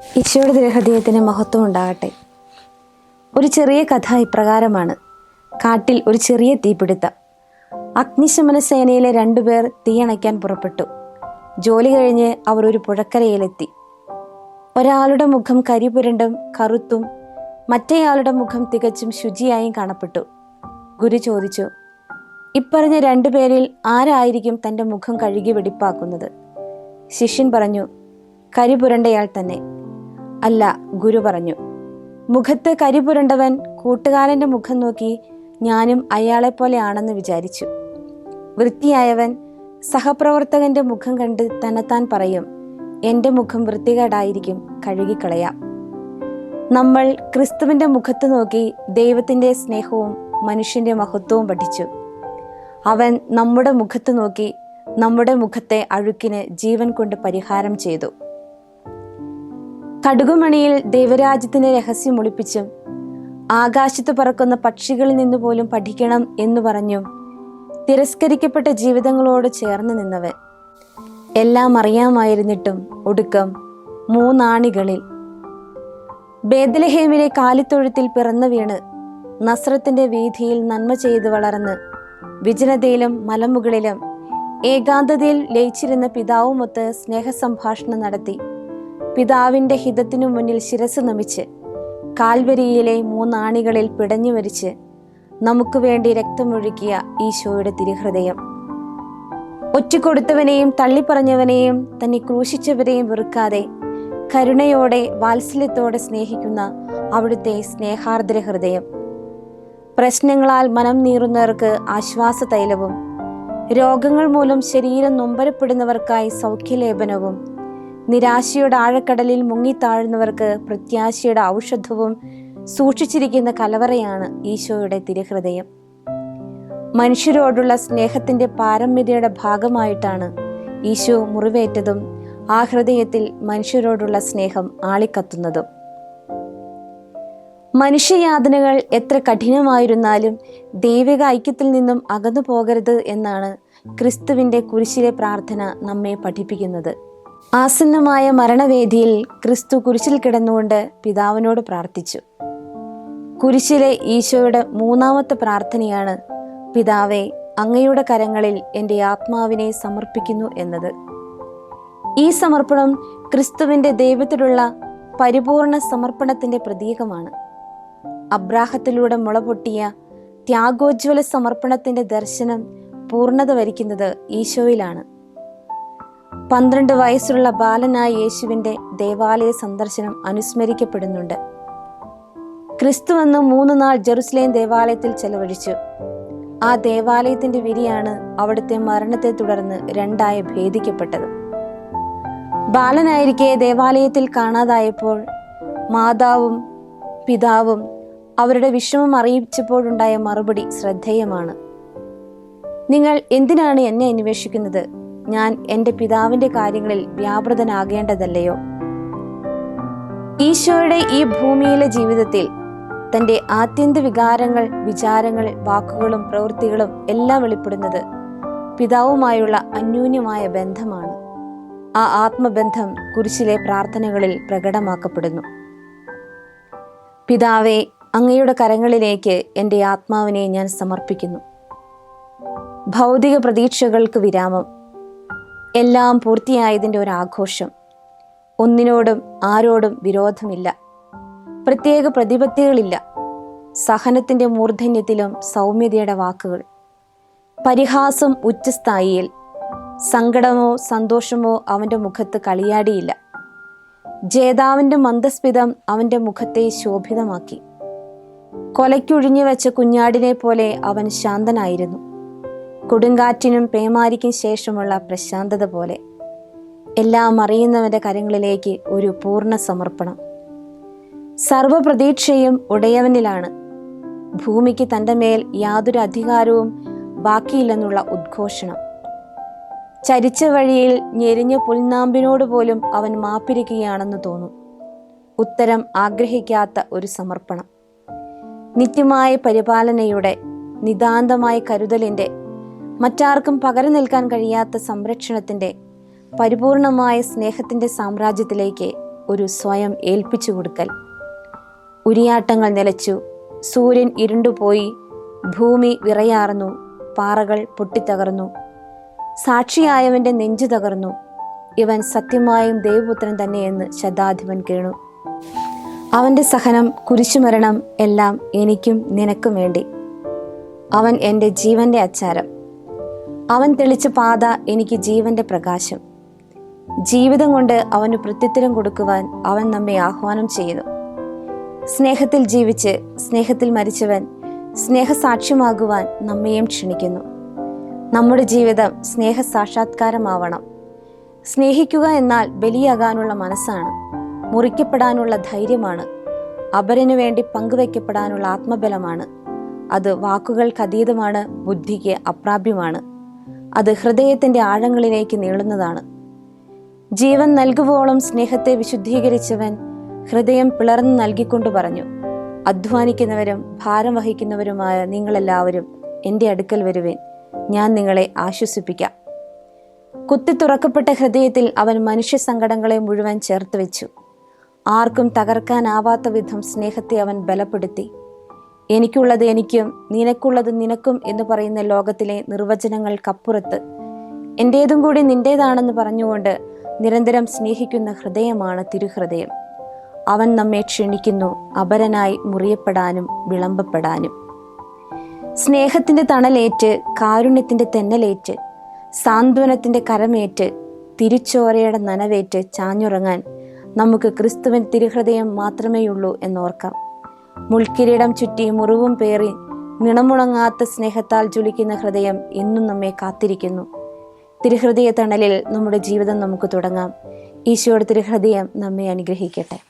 ഈശോയുടെ തിരുഹൃദയത്തിന് മഹത്വം ഉണ്ടാകട്ടെ. ഒരു ചെറിയ കഥ ഇപ്രകാരമാണ്. കാട്ടിൽ ഒരു ചെറിയ തീപിടുത്തം. അഗ്നിശമന സേനയിലെ രണ്ടുപേർ തീയണയ്ക്കാൻ പുറപ്പെട്ടു. ജോലി കഴിഞ്ഞ് അവർ ഒരു പുഴക്കരയിലെത്തി. ഒരാളുടെ മുഖം കരിപുരണ്ടും കറുത്തും മറ്റേയാളുടെ മുഖം തികച്ചും ശുചിയായും കാണപ്പെട്ടു. ഗുരു ചോദിച്ചു ഇപ്പറഞ്ഞ രണ്ടുപേരിൽ ആരായിരിക്കും തന്റെ മുഖം കഴുകി വെടിപ്പാക്കുന്നത്? ശിഷ്യൻ പറഞ്ഞു കരിപുരണ്ടയാൾ തന്നെ. അല്ല ഗുരു പറഞ്ഞു. മുഖത്ത് കരിപുരണ്ടവൻ കൂട്ടുകാരന്റെ മുഖം നോക്കി ഞാനും അയാളെപ്പോലെയാണെന്ന് വിചാരിച്ചു. വൃത്തിയായവൻ സഹപ്രവർത്തകന്റെ മുഖം കണ്ട് തന്നെത്താൻ പറയും എന്റെ മുഖം വൃത്തികേടായിരിക്കും കഴുകിക്കളയാം നമ്മൾ ക്രിസ്തുവിന്റെ മുഖത്ത് നോക്കി ദൈവത്തിന്റെ സ്നേഹവും മനുഷ്യന്റെ മഹത്വവും പഠിച്ചു. അവൻ നമ്മുടെ മുഖത്ത് നോക്കി നമ്മുടെ മുഖത്തെ അഴുക്കിന് ജീവൻ കൊണ്ട് പരിഹാരം ചെയ്തു. കടുകുമണിയിൽ ദൈവരാജ്യത്തിന്റെ രഹസ്യം ഒളിപ്പിച്ചും ആകാശത്ത് പറക്കുന്ന പക്ഷികളിൽ നിന്ന് പോലും പഠിക്കണം എന്ന് പറഞ്ഞു തിരസ്കരിക്കപ്പെട്ട ജീവിതങ്ങളോട് ചേർന്ന് നിന്നവൻ. എല്ലാം അറിയാമായിരുന്നിട്ടും ഒടുക്കം മൂന്നാണികളിൽ. ബേദലഹേമിലെ കാലിത്തൊഴുത്തിൽ പിറന്നു വീണ് നസ്രത്തിന്റെ വീതിയിൽ നന്മ ചെയ്ത് വളർന്ന് വിജനതയിലും മലമുകളിലും ഏകാന്തതയിൽ ലയിച്ചിരുന്ന പിതാവുമൊത്ത് സ്നേഹസംഭാഷണം നടത്തി. പിതാവിന്റെ ഹിതത്തിനു മുന്നിൽ ശിരസ് നമിച്ച് കാൽവരിയിലെ മൂന്നാണികളിൽ പിടഞ്ഞു മരിച്ച് നമുക്ക് വേണ്ടി രക്തമൊഴുക്കിയ ഈശോയുടെ തിരുഹൃദയം. ഒറ്റക്കൊടുത്തവനെയും തള്ളിപ്പറഞ്ഞവനെയും തന്നെ ക്രൂശിച്ചവരെയും വെറുക്കാതെ കരുണയോടെ വാത്സല്യത്തോടെ സ്നേഹിക്കുന്ന അവിടുത്തെ സ്നേഹാർദ്ര ഹൃദയം. പ്രശ്നങ്ങളാൽ മനം നീറുന്നവർക്ക് ആശ്വാസ തൈലവും രോഗങ്ങൾ മൂലം ശരീരം നൊമ്പരപ്പെടുന്നവർക്കായി സൗഖ്യലേപനവും നിരാശയുടെ ആഴക്കടലിൽ മുങ്ങിത്താഴുന്നവർക്ക് പ്രത്യാശയുടെ ഔഷധവും സൂക്ഷിച്ചിരിക്കുന്ന കലവറയാണ് ഈശോയുടെ തിരുഹൃദയം. മനുഷ്യരോടുള്ള സ്നേഹത്തിന്റെ പാരമ്യതയുടെ ഭാഗമായിട്ടാണ് ഈശോ മുറിവേറ്റതും ആ ഹൃദയത്തിൽ മനുഷ്യരോടുള്ള സ്നേഹം ആളിക്കത്തുന്നതും. മനുഷ്യയാതനകൾ എത്ര കഠിനമായിരുന്നാലും ദൈവിക ഐക്യത്തിൽ നിന്നും അകന്നു പോകരുത് എന്നാണ് ക്രിസ്തുവിന്റെ കുരിശിലെ പ്രാർത്ഥന നമ്മെ പഠിപ്പിക്കുന്നത്. ആസന്നമായ മരണവേദിയിൽ ക്രിസ്തു കുരിശിൽ കിടന്നുകൊണ്ട് പിതാവിനോട് പ്രാർത്ഥിച്ചു. കുരിശിലെ ഈശോയുടെ മൂന്നാമത്തെ പ്രാർത്ഥനയാണ് പിതാവെ അങ്ങയുടെ കരങ്ങളിൽ എന്റെ ആത്മാവിനെ സമർപ്പിക്കുന്നു എന്നത്. ഈ സമർപ്പണം ക്രിസ്തുവിന്റെ ദൈവത്തിലുള്ള പരിപൂർണ സമർപ്പണത്തിന്റെ പ്രതീകമാണ്. അബ്രാഹത്തിലൂടെ മുളപൊട്ടിയ ത്യാഗോജ്വല സമർപ്പണത്തിന്റെ ദർശനം പൂർണത വരിക്കുന്നത് ഈശോയിലാണ്. പന്ത്രണ്ട് വയസ്സുള്ള ബാലനായ യേശുവിന്റെ ദേവാലയ സന്ദർശനം അനുസ്മരിക്കപ്പെടുന്നുണ്ട്. ക്രിസ്തു വന്ന് മൂന്ന് നാൾ ജെറുസലേം ദേവാലയത്തിൽ ചെലവഴിച്ചു. ആ ദേവാലയത്തിന്റെ വിരിയാണ് അവിടുത്തെ മരണത്തെ തുടർന്ന് രണ്ടായി ഭേദിക്കപ്പെട്ടത്. ബാലനായിരിക്കെ ദേവാലയത്തിൽ കാണാതായപ്പോൾ മാതാവും പിതാവും അവരുടെ വിഷമം അറിയിച്ചപ്പോഴുണ്ടായ മറുപടി ശ്രദ്ധേയമാണ്. നിങ്ങൾ എന്തിനാണ് എന്നെ അന്വേഷിക്കുന്നത്? ഞാൻ എന്റെ പിതാവിന്റെ കാര്യങ്ങളിൽ വ്യാപൃതനാകേണ്ടതല്ലയോ? ഈശോയുടെ ഈ ഭൂമിയിലെ ജീവിതത്തിൽ തന്റെ ആത്യന്ത വികാരങ്ങൾ വിചാരങ്ങൾ വാക്കുകളും പ്രവൃത്തികളും എല്ലാം വെളിപ്പെടുന്നത് പിതാവുമായുള്ള അന്യൂന്യമായ ബന്ധമാണ്. ആ ആത്മബന്ധം കുരിശിലെ പ്രാർത്ഥനകളിൽ പ്രകടമാക്കപ്പെടുന്നു. പിതാവെ അങ്ങയുടെ കരങ്ങളിലേക്ക് എന്റെ ആത്മാവിനെ ഞാൻ സമർപ്പിക്കുന്നു. ഭൗതിക പ്രതീക്ഷകൾക്ക് വിരാമം. എല്ലാം പൂർത്തിയായതിന്റെ ഒരു ആഘോഷം. ഒന്നിനോടും ആരോടും വിരോധമില്ല. പ്രത്യേക പ്രതിപത്തികളില്ല. സഹനത്തിന്റെ മൂർധന്യത്തിലും സൗമ്യതയുടെ വാക്കുകൾ. പരിഹാസം ഉച്ചസ്ഥായിയിൽ സങ്കടമോ സന്തോഷമോ അവന്റെ മുഖത്ത് കളിയാടിയില്ല. ജേതാവിന്റെ മന്ദസ്മിതം അവന്റെ മുഖത്തെ ശോഭിതമാക്കി. കൊലയ്ക്കൊഴിഞ്ഞു വെച്ച കുഞ്ഞാടിനെ പോലെ അവൻ ശാന്തനായിരുന്നു. കൊടുങ്കാറ്റിനും പേമാരിക്കും ശേഷമുള്ള പ്രശാന്തത പോലെ എല്ലാം അറിയുന്നവന്റെ കരങ്ങളിലേക്ക് ഒരു പൂർണ സമർപ്പണം. സർവപ്രതീക്ഷയും ഉടയവനിലാണ്. ഭൂമിക്ക് തന്റെ മേൽ യാതൊരു അധികാരവും ബാക്കിയില്ലെന്നുള്ള ഉദ്ഘോഷണം. ചരിച്ച വഴിയിൽ ഞെരിഞ്ഞ പുൽനാമ്പിനോട് പോലും അവൻ മാപ്പിരിക്കുകയാണെന്ന് തോന്നും. ഉത്തരം ആഗ്രഹിക്കാത്ത ഒരു സമർപ്പണം. നിത്യമായ പരിപാലനയുടെ നിതാന്തമായ കരുതലിന്റെ മറ്റാർക്കും പകരം നിൽക്കാൻ കഴിയാത്ത സംരക്ഷണത്തിന്റെ പരിപൂർണമായ സ്നേഹത്തിന്റെ സാമ്രാജ്യത്തിലേക്ക് ഒരു സ്വയം ഏൽപ്പിച്ചു കൊടുക്കൽ. ഉരിയാട്ടങ്ങൾ നിലച്ചു സൂര്യൻ ഇരുണ്ടുപോയി ഭൂമി വിറയാർന്നു പാറകൾ പൊട്ടിത്തകർന്നു. സാക്ഷിയായവന്റെ നെഞ്ചു തകർന്നു. ഇവൻ സത്യമായും ദൈവപുത്രൻ തന്നെയെന്ന് ശതാധിപൻ കേണു. അവന്റെ സഹനം കുരിശുമരണം എല്ലാം എനിക്കും നിനക്കും വേണ്ടി. അവൻ എന്റെ ജീവന്റെ അച്ചാരം. അവൻ തെളിച്ച പാത എനിക്ക് ജീവന്റെ പ്രകാശം. ജീവിതം കൊണ്ട് അവന് പ്രത്യുത്തരം കൊടുക്കുവാൻ അവൻ നമ്മെ ആഹ്വാനം ചെയ്യുന്നു സ്നേഹത്തിൽ ജീവിച്ച് സ്നേഹത്തിൽ മരിച്ചവൻ സ്നേഹസാക്ഷ്യമാകുവാൻ നമ്മയും ക്ഷണിക്കുന്നു. നമ്മുടെ ജീവിതം സ്നേഹ സാക്ഷാത്കാരമാവണം സ്നേഹിക്കുക എന്നാൽ ബലിയാകാനുള്ള മനസ്സാണ്. മുറിക്കപ്പെടാനുള്ള ധൈര്യമാണ്. അപരനു വേണ്ടി പങ്കുവയ്ക്കപ്പെടാനുള്ള ആത്മബലമാണ്. അത് വാക്കുകൾക്കതീതമാണ് ബുദ്ധിക്ക് അപ്രാപ്യമാണ്. അത് ഹൃദയത്തിന്റെ ആഴങ്ങളിലേക്ക് നീളുന്നതാണ്. ജീവൻ നൽകുവോളം സ്നേഹത്തെ വിശുദ്ധീകരിച്ചവൻ ഹൃദയം പിളർന്നു നൽകിക്കൊണ്ട് പറഞ്ഞു അധ്വാനിക്കുന്നവരും ഭാരം വഹിക്കുന്നവരുമായ നിങ്ങളെല്ലാവരും എന്റെ അടുക്കൽ വരുവേൻ. ഞാൻ നിങ്ങളെ ആശ്വസിപ്പിക്കാം. കുത്തി തുറക്കപ്പെട്ട ഹൃദയത്തിൽ അവൻ മനുഷ്യ സങ്കടങ്ങളെ മുഴുവൻ ചേർത്ത് വെച്ചു. ആർക്കും തകർക്കാനാവാത്ത വിധം സ്നേഹത്തെ അവൻ ബലപ്പെടുത്തി. എനിക്കുള്ളത് എനിക്കും നിനക്കുള്ളത് നിനക്കും എന്ന് പറയുന്ന ലോകത്തിലെ നിർവചനങ്ങൾക്കപ്പുറത്ത് എന്റേതും കൂടി നിന്റേതാണെന്ന് പറഞ്ഞുകൊണ്ട് നിരന്തരം സ്നേഹിക്കുന്ന ഹൃദയമാണ് തിരുഹൃദയം. അവൻ നമ്മെ ക്ഷണിക്കുന്നു അപരനായി മുറിയപ്പെടാനും വിളമ്പപ്പെടാനും. സ്നേഹത്തിന്റെ തണലേറ്റ് കാരുണ്യത്തിന്റെ തെന്നലേറ്റ് സാന്ത്വനത്തിന്റെ കരമേറ്റ് തിരിച്ചോരയുടെ നനവേറ്റ് ചാഞ്ഞുറങ്ങാൻ നമുക്ക് ക്രിസ്തുവൻ തിരുഹൃദയം മാത്രമേയുള്ളൂ എന്നോർക്കാം. മുൾക്കിരീടം ചുറ്റി മുറിവും പേറി നിണമുണങ്ങാത്ത സ്നേഹത്താൽ ജ്വലിക്കുന്ന ഹൃദയം എന്നും നമ്മെ കാത്തിരിക്കുന്നു. തിരുഹൃദയ തണലിൽ നമ്മുടെ ജീവിതം നമുക്ക് തുടങ്ങാം. ഈശോയുടെ തിരുഹൃദയം നമ്മെ അനുഗ്രഹിക്കട്ടെ.